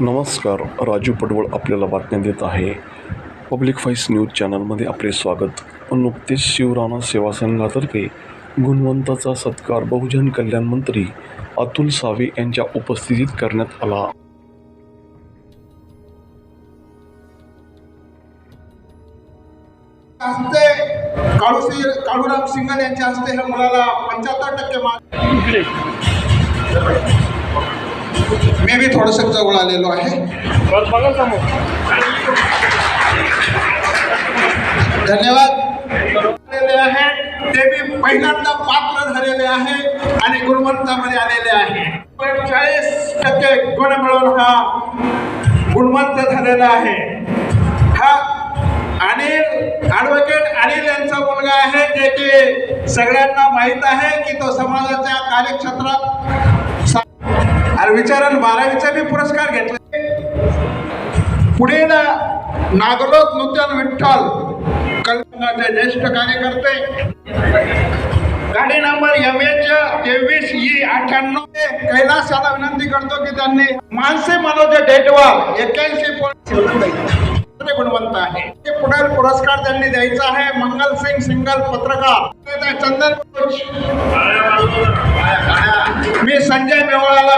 नमस्कार राजू पडवळ आपल्याला बातम्या देत आहे. पब्लिक व्हॉइस न्यूज चॅनलमध्ये आपले स्वागत. नुकतेच शिवराणा सेवा संघातर्फे गुणवंताचा सत्कार बहुजन कल्याण मंत्री अतुल सावे यांच्या उपस्थितीत करण्यात आला. काळूराम सिंगल यांच्या हस्ते मुलाला पंच्याहत्तर टक्के मार्क मी बी थोडस जवळ आलेलो आहे. धन्यवाद. आहे. ते बी पहिल्यांदा पात्र झालेले आहे आणि गुणवंतामध्ये आलेले आहे. पण चाळीस टक्के गुण मिळवून हा गुणवंत झालेला आहे. हा अनिल ॲडव्होकेट अनिल यांचा मुलगा आहे जे की सगळ्यांना माहीत आहे की तो समाजाच्या कार्यक्षेत्रात अरे आणि विचारण बारावीचा मी पुरस्कार घेतला. पुढे ना नागलोक नूतन विठ्ठल कल्पनाचे ज्येष्ठ कार्यकर्ते. गाडी नंबर एम एच तेवीस ई अठ्ठ्याण्णव कैलासाला विनंती करतो की त्यांनी मानसे मनोज डेटवाल एक्क्याऐंशी पॉईंट गुणवंत आहे. ते पुढील पुरस्कार त्यांनी द्यायचा आहे. मंगल सिंग सिंगल पत्रकार. चंदन मी संजय मेवाळाला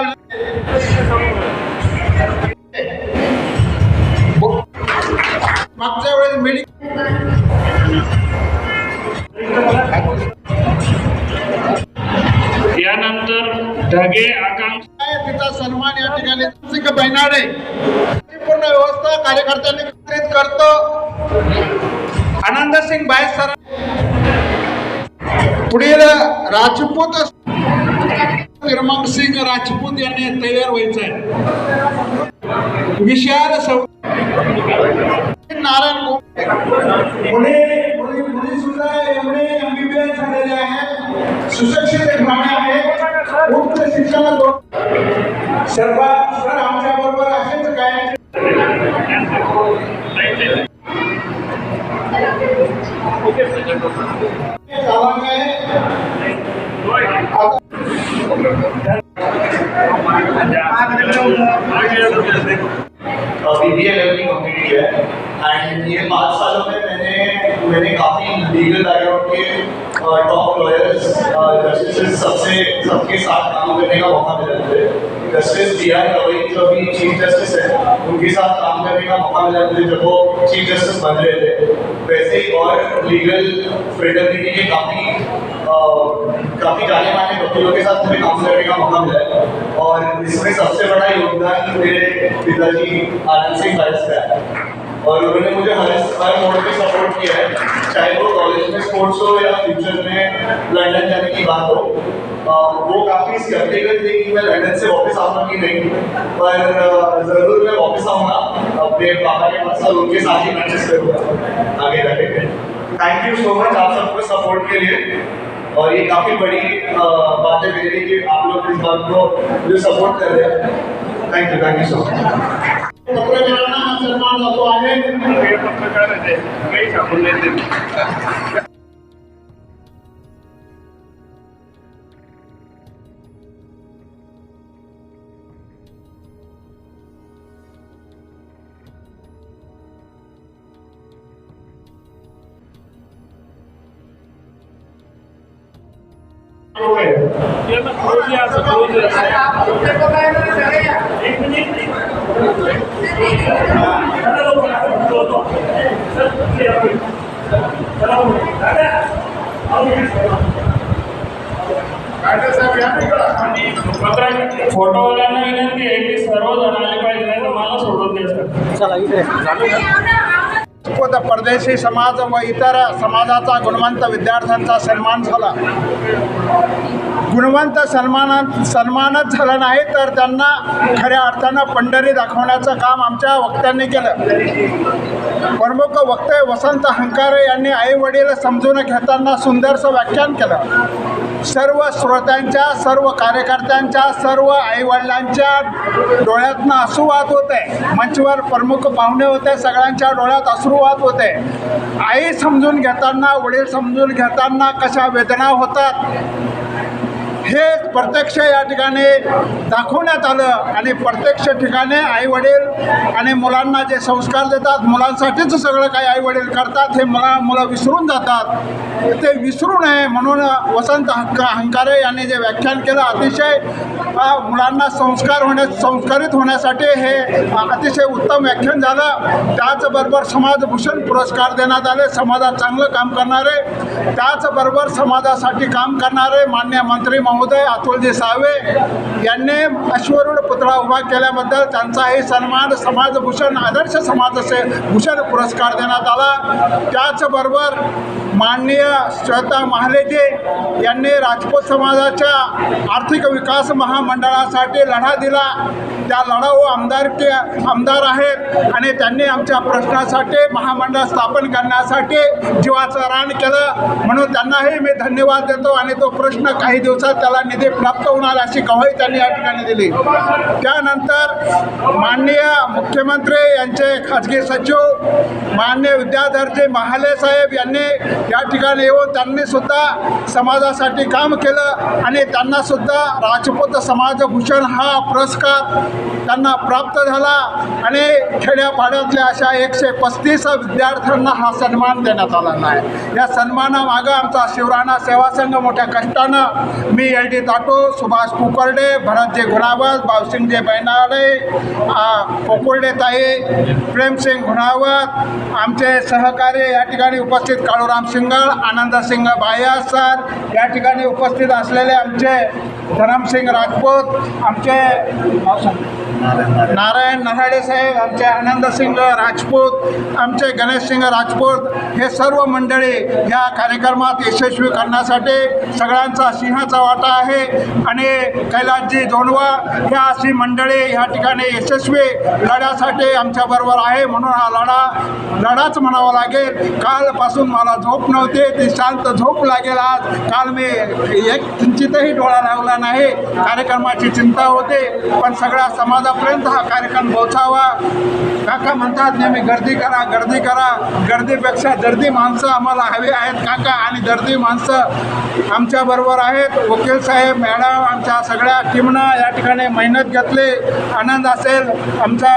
पूर्ण व्यवस्था कार्यकर्त्यांनी वितरित करतो. आनंद सिंग बाय सर पुढील राजपूत निर्मंग सिंग राजपूत यांनी तयार व्हायचं आहे. विशाल सौ नारायण पुणे मुली सुद्धा एवढे एमबीबीएस झालेले आहेत. सुशिक्षित घराणे आहेत. उच्च शिक्षण सर्व सर पाँच सालों में मैंने मैंने काफ़ी लीगल बैकग्राउंड के टॉप लॉयर्स जस्टिस सबसे, सबके साथ काम करने का मौका मिला मुझे। जस्टिस बी आर गवई जो अभी चीफ जस्टिस है। उनके साथ काम करने का मौका मिला मुझे जब वो चीफ जस्टिस बन रहे थे। वैसे ही और लीगल फ्रेटर्निटी के काफ़ी काफ़ी जाने माने वकीलों के साथ मुझे काम करने का मौका मिला है। और इसमें सबसे बड़ा योगदान मेरे पिताजी आनंद सिंह बैस का है। और उन्होंने मुझे हर हर मोड पे सपोर्ट किया है। चाहे वो स्पोर्ट्स हो या फ्यूचर में लंदन जाने की बात हो वो काफ़ी स्केप्टिकल थे कि मैं लंदन से वापस आऊँगा कि नहीं। पर ज़रूर मैं वापस आऊँगा अपने पापा के पास और उनके साथ ही मैचेस करूँगा आगे जाके। थैंक यू सो मच आप सबको सपोर्ट के लिए। और ये काफ़ी बड़ी बात है मेरे लिए कि आप लोग इस बात को जो सपोर्ट कर रहे हैं। Thank you thank you so much पत्रकारांना हा सन्मान जातो आहे हे पत्रकार आहे काही छापून नाही देत. याला close या, असं close या. एक मिनिट. फोटोवाल्यांना विनंती आहे की सर्वजण आले पाहिजे नाही तर मला सोडून द्यायचं सुपत परदेशी समाज व इतर समाजाचा गुणवंत विद्यार्थ्यांचा सन्मान झाला. गुणवंत सन्मान सन्मानच झाला नाही तर त्यांना खऱ्या अर्थानं पंढरी दाखवण्याचं काम आमच्या वक्त्यांनी केलं. प्रमुख वक्ते वसंत हंकारे यांनी आई वडील समजून घेताना सुंदरसं व्याख्यान केलं. सर्व श्रोत्यांच्या सर्व कार्यकर्त्यांच्या सर्व आईवडिलांच्या डोळ्यातनं असू वाहत होते मंचवर प्रमुख पाहुणे होते सगळ्यांच्या डोळ्यात असू वाहत होते आई समजून घेताना वडील समजून घेताना कशा वेदना होतात? हे प्रत्यक्ष या ठिकाणी दाखवण्यात आलं आणि प्रत्यक्ष ठिकाणी आईवडील आणि मुलांना जे संस्कार देतात मुलांसाठीच सगळं काही आईवडील करतात हे मुला मुलं विसरून जातात. ते विसरू नये म्हणून वसंत हक्क हंकारे यांनी जे व्याख्यान केलं अतिशय मुलांना संस्कार होण्या संस्कारित होण्यासाठी हे अतिशय उत्तम व्याख्यान झालं. त्याचबरोबर समाजभूषण पुरस्कार देण्यात आले. समाजात चांगलं काम करणारे त्याचबरोबर समाजासाठी काम करणारे मान्य मंत्री महोदय अतुलजी सावे यांनी अश्वरूढ पुतळा उभा केल्याबद्दल त्यांचाही सन्मान समाजभूषण आदर्श समाजसे भूषण पुरस्कार देण्यात आला. त्याचबरोबर माननीय श्वेता महालेजी यांनी राजपूत समाजाच्या आर्थिक विकास महामंडळासाठी लढा दिला. त्या लढाऊ आमदार के आमदार आहेत आणि त्यांनी आमच्या प्रश्नासाठी महामंडळ स्थापन करण्यासाठी जीवाचं रान केलं. म्हणून त्यांनाही मी धन्यवाद देतो आणि तो प्रश्न काही दिवसात त्याला निधी प्राप्त होणार अशी ग्वाही त्यांनी या ठिकाणी दिली. त्यानंतर माननीय मुख्यमंत्री यांचे खाजगी सचिव मान्य विद्याधरजी महाले साहेब यांनी या ठिकाणी येऊन त्यांनी सुद्धा समाजासाठी काम केलं आणि त्यांना सुद्धा राजपूत समाजभूषण हा पुरस्कार त्यांना प्राप्त झाला आणि खेड्यापाड्यातल्या अशा एकशे पस्तीस विद्यार्थ्यांना हा सन्मान देण्यात आला आहे या सन्मानामागं आमचा शिवराणा सेवा संघ मोठ्या कष्टानं मी एल डी ताटो सुभाष कुकर्डे भरतजी गुणावत भावसिंगजी बैनाडे कोकुर्डे ताई प्रेमसिंग गुणावत आमचे सहकारी या ठिकाणी उपस्थित काळूराम सिंगळ आनंदसिंग बाया सर या ठिकाणी उपस्थित असलेले आमचे धरमसिंग राजपूत आमचे नारायण नराडे साहेब आमचे आनंदसिंग राजपूत आमचे गणेशसिंग राजपूत हे सर्व मंडळी या कार्यक्रमात यशस्वी करण्यासाठी सगळ्यांचा सिंहाचा वाटा आहे. आणि कैलासजी जोंडवा ह्या अशी मंडळी या ठिकाणी यशस्वी लढ्यासाठी आमच्याबरोबर आहे म्हणून हा लढा लढाच म्हणावा लागेल. कालपासून मला झोप नव्हते ती शांत झोप लागेल आज. काल मी एक किंचितही डोळा लावला नाही. कार्यक्रमाची चिंता होते पण सगळ्या आतापर्यंत हा कार्यक्रम पोहोचावा. काका म्हणतात नेहमी गर्दी करा गर्दी करा. गर्दीपेक्षा दर्दी माणसं आम्हाला हवी आहेत काका. आणि दर्दी माणसं आमच्याबरोबर आहेत. वकील साहेब मॅडम आमच्या सगळ्या टीमनं या ठिकाणी मेहनत घेतली. आनंद असेल. आमचा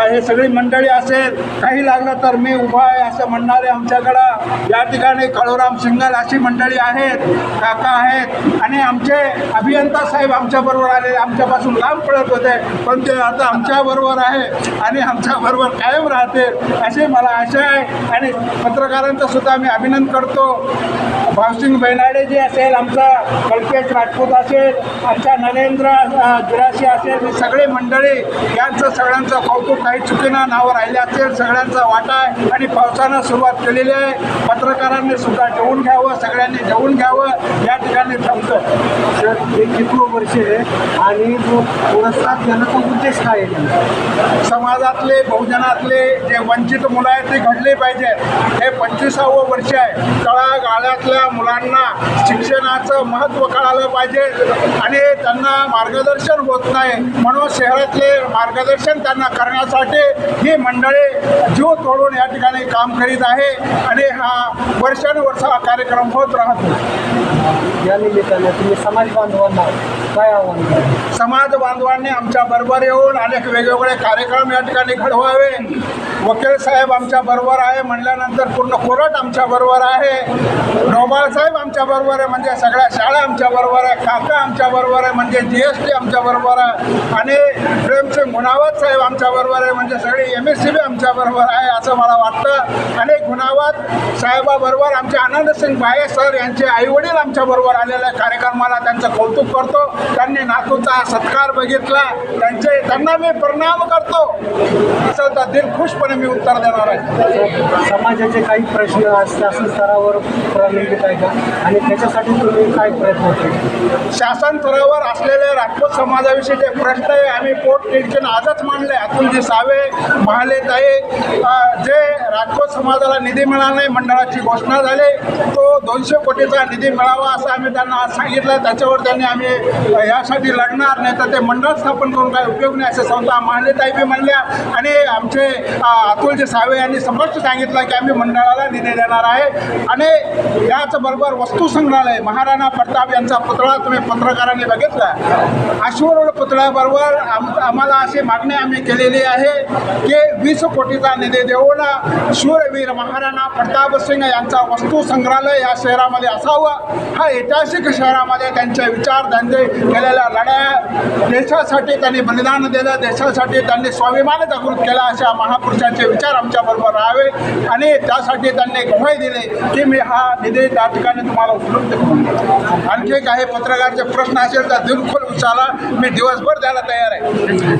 हे सगळी मंडळी असेल. काही लागलं तर मी उभा आहे असं म्हणणारे आमच्याकडं. या ठिकाणी काळूराम सिंगल अशी मंडळी आहेत काका आहेत. आणि आमचे अभियंता साहेब आमच्याबरोबर आले आमच्यापासून लांब पडत होते. पण ते आता आमच्याबरोबर आहे आणि आमच्याबरोबर कायम राहते अशी मला आशा आहे. आणि पत्रकारांचं सुद्धा मी अभिनंदन करतो. भावसिंग बैनाडे जे असेल आमचा कल्पेश राजपूत असेल आमचा नरेंद्र अ, जुराशी असेल ही सगळे मंडळी यांचं सगळ्यांचं कौतुक काही चुकीनं नावं राहिले असेल सगळ्यांचा वाटा आहे आणि पावसानं सुरुवात केलेली आहे. पत्रकारांनी सुद्धा जेवून घ्यावं सगळ्यांनी जेवून घ्यावं. या हे कितवं वर्ष आहे आणि जो पुरस्कार देण्याचा उद्देश काय आहे समाजातले बहुजनातले जे वंचित मुलं आहेत ते घडले पाहिजे. हे पंचवीसावं वर्ष आहे. तळागाळ्यातल्या मुलांना शिक्षणाचं महत्त्व कळालं पाहिजे आणि त्यांना मार्गदर्शन होत नाही. म्हणून शहरातले मार्गदर्शन त्यांना करण्यासाठी ही मंडळी जीव तोडून या ठिकाणी काम करीत आहे आणि हा वर्षानुवर्ष हा कार्यक्रम होत राहतो. या निमित्ताने तुम्ही समाज बांधवांना काय आव्हान समाज बांधवांनी आमच्या बरोबर येऊन अनेक वेगवेगळे कार्यक्रम या ठिकाणी घडवावे वकील साहेब आमच्या बरोबर आहे म्हणल्यानंतर पूर्ण कोरट आमच्या बरोबर आहे डोबाळ साहेब आमच्या बरोबर आहे म्हणजे सगळ्या शाळा आमच्या बरोबर आहे काका आमच्या बरोबर आहे म्हणजे जी एस टी आमच्या बरोबर आहे आणि प्रेमसिंग गुणावत साहेब आमच्या बरोबर आहे म्हणजे सगळी एम एस सी बी आमच्या बरोबर आहे असं मला वाटतं आणि गुणावत साहेबाबरोबर आमचे आनंदसिंग भाये सर यांचे आईवडील आमच्या बरोबर आलेल्या कार्यक्रमाला त्यांचं कौतुक करतो. त्यांनी नातूचा सत्कार बघितला. त्यांचे त्यांना मी प्रणाम करतो. असेल तर दिलखुशपणे मी उत्तर देणार आहे. समाजाचे काही प्रश्न शासन स्तरावर प्रलंबित आहे का? आणि त्याच्यासाठी तुम्ही काय प्रयत्न केले शासन स्तरावर असलेले राजपूत समाजाविषयीचे प्रश्न आहे आम्ही पोट तिडकीनं आजच मांडले. अतुलजी सावे महाले ताई अ, जे राजपूत समाजाला निधी मिळाला नाही मंडळाची घोषणा झाली तो दोनशे कोटीचा निधी मिळावा असं आम्ही त्यांना आज सांगितलं. त्याच्यावर त्यांनी आम्ही यासाठी लढणार नाही तर ते मंडळ स्थापन करून काय उपयोग नाही असं संस्था महानेताई बी म्हणल्या आणि आमचे अतुलजी सावे यांनी स्पष्ट सांगितलं की आम्ही मंडळाला निधी देणार आहे. आणि याचबरोबर वस्तू संग्रहालय महाराणा प्रताप यांचा पुतळा तुम्ही पत्रकारांनी बघितला. अश्वरोड पुतळ्याबरोबर आम आम्हाला अशी मागणी आम्ही केलेली आहे की वीस कोटीचा निधी देऊन शूरवीर महाराणा प्रताप सिंग यांचा वस्तू संग्रहालय या शहरामध्ये असावं. हा ऐतिहासिक शहरामध्ये त्यांच्या विचार त्यांचे केलेल्या लढ्या देशासाठी त्यांनी बलिदान दिलं देशासाठी त्यांनी स्वाभिमान जागृत केला अशा महापुरुषांचे विचार आमच्याबरोबर राहावे. आणि त्यासाठी त्यांनी ग्वाही दिली की मी हा निधी त्या ठिकाणी तुम्हाला उपलब्ध करून आणखी काही पत्रकारचे प्रश्न असेल तर दिलखोल विचारा मी दिवसभर द्यायला तयार आहे.